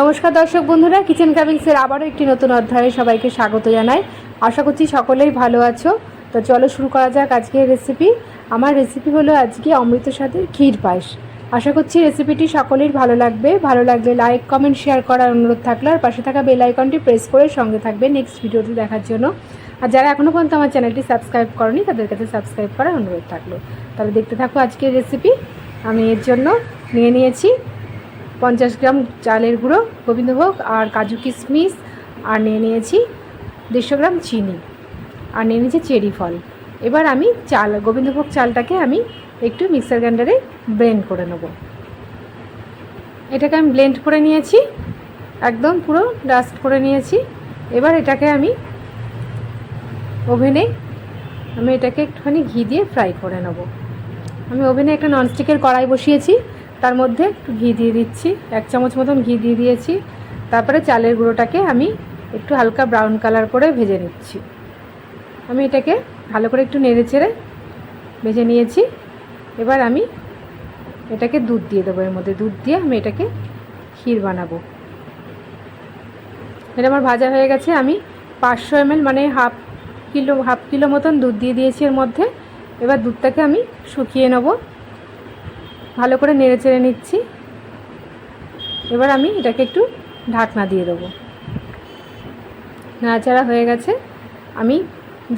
নমস্কার দর্শক বন্ধুরা কিচেন কাবিংসের আবারও একটি নতুন অধ্যায়ে সবাইকে স্বাগত জানাই। আশা করছি সকলেই ভালো আছো। তো চলো শুরু করা যাক আজকের রেসিপি আমার রেসিপি হলো আজকে অমৃত স্বাদের ক্ষীর পায়েস। আশা করছি রেসিপিটি সকলের ভালো লাগবে। ভালো লাগলে লাইক কমেন্ট শেয়ার করার অনুরোধ থাকল আর পাশে থাকা বেল আইকনটি প্রেস করে সঙ্গে থাকবে নেক্সট ভিডিওটি দেখার জন্য। আর যারা এখনও পর্যন্ত আমার চ্যানেলটি সাবস্ক্রাইব করনি, তাদের কাছে সাবস্ক্রাইব করার অনুরোধ থাকল। তাহলে দেখতে থাকো আজকের রেসিপি আমি এর জন্য নিয়ে নিয়েছি পঞ্চাশ গ্রাম চালের গুঁড়ো, গোবিন্দভোগ আর কাজু কিশমিশ, আর নিয়ে নিয়েছি দেড়শো গ্রাম চিনি, আর নিয়ে নিয়েছি চেরি ফল। এবার আমি চাল, গোবিন্দভোগ চালটাকে আমি একটু মিক্সার গ্রাইন্ডারে ব্লেন্ড করে নেব। এটাকে আমি ব্লেন্ড করে নিয়েছি, একদম পুরো ডাস্ট করে নিয়েছি। এবার এটাকে আমি ওভেনে আমি এটাকে একটুখানি ঘি দিয়ে ফ্রাই করে নেব। আমি ওভেনে একটা ননস্টিকের কড়াই বসিয়েছি তার মধ্যে একটু ঘি দিয়ে দিচ্ছি, এক চামচ মতন ঘি দিয়ে দিয়েছি। তারপরে চালের গুঁড়োটাকে আমি একটু হালকা ব্রাউন কালার করে ভেজে নিচ্ছি। আমি এটাকে ভালো করে একটু নেড়ে চেড়ে ভেজে নিয়েছি। এবার আমি এটাকে দুধ দিয়ে দেবো, এর মধ্যে দুধ দিয়ে আমি এটাকে ক্ষীর বানাবো। এটা আমার ভাজা হয়ে গেছে। আমি পাঁচশো এমএল মানে হাফ কিলো হাফ কিলো মতন দুধ দিয়ে দিয়েছি এর মধ্যে। এবার দুধটাকে আমি শুকিয়ে নেব। ভালো করে নেড়ে চেড়ে নিচ্ছি। এবার আমি এটাকে একটু ঢাকনা দিয়ে দেবো। নাড়াচাড়া হয়ে গেছে। আমি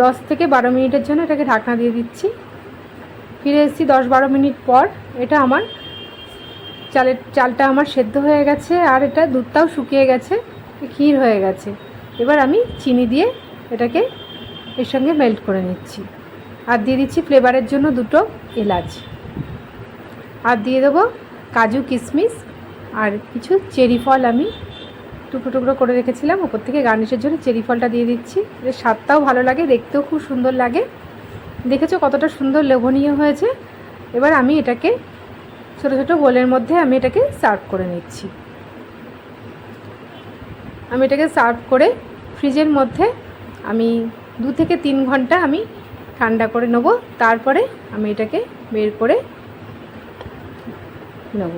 দশ থেকে বারো মিনিটের জন্য এটাকে ঢাকনা দিয়ে দিচ্ছি। ফিরে এসেছি দশ বারো মিনিট পর। এটা আমার চালের, চালটা আমার সেদ্ধ হয়ে গেছে আর এটা দুধটাও শুকিয়ে গেছে, ক্ষীর হয়ে গেছে। এবার আমি চিনি দিয়ে এটাকে এর সঙ্গে মেল্ট করে নিচ্ছি। আর দিয়ে দিচ্ছি ফ্লেভারের জন্য দুটো এলাচ। আর দিয়ে দেবো, কাজু কিশমিশ আর কিছু চেরি ফল আমি টুকরো টুকরো করে রেখেছিলাম। ওপর থেকে গার্নিশের জন্য চেরি ফলটা দিয়ে দিচ্ছি। এর স্বাদটাও ভালো লাগে, দেখতেও খুব সুন্দর লাগে। দেখেছ কতটা সুন্দর লোভনীয় হয়েছে? এবার আমি এটাকে ছোটো ছোটো বোলের মধ্যে আমি এটাকে সার্ভ করে নিচ্ছি। আমি এটাকে সার্ভ করে ফ্রিজের মধ্যে আমি দু থেকে তিন ঘণ্টা আমি ঠান্ডা করে নেব। তারপরে আমি এটাকে বের করে নেব।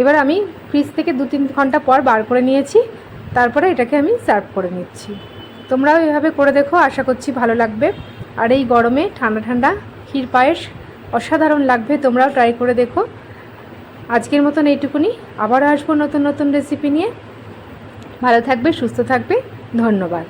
এবার আমি ফ্রিজ থেকে দু তিন ঘণ্টা পর বার করে নিয়েছি, তারপরে এটাকে আমি সার্ভ করে নিচ্ছি। তোমরাও এভাবে করে দেখো, আশা করছি ভালো লাগবে। আর এই গরমে ঠান্ডা ঠান্ডা ক্ষীর পায়েস অসাধারণ লাগবে, তোমরাও ট্রাই করে দেখো। আজকের মতন এইটুকুনি, আবার আসব নতুন নতুন রেসিপি নিয়ে। ভালো থাকবে, সুস্থ থাকবে, ধন্যবাদ।